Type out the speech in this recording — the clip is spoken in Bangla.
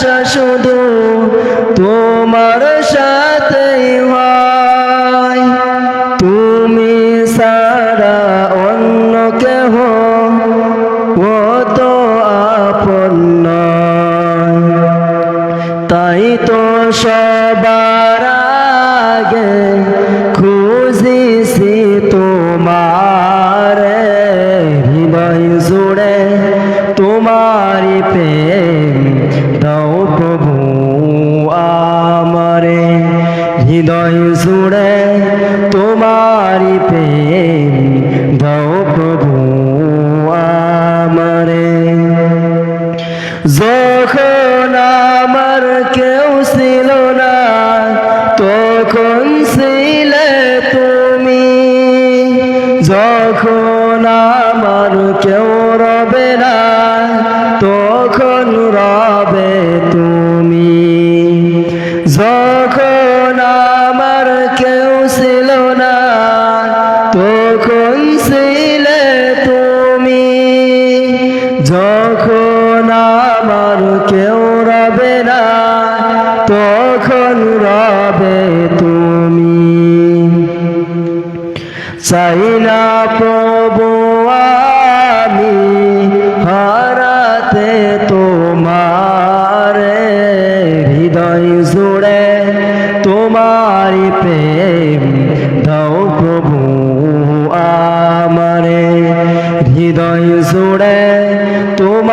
ভালোবাসা শুধু তোমার সাথে হয়। তুমি সারা অন্য কেহ ও তো আপন তাই তো সবার প্রভু আমারে, হৃদয় জুড়ে তোমারি প্রেম দাও প্রভু আমারে। যখন আমার কেউ ছিল না, তখন ছিলে যখন আমার কেউ রবে না তখন রবে তুমি। চাই না প্রভু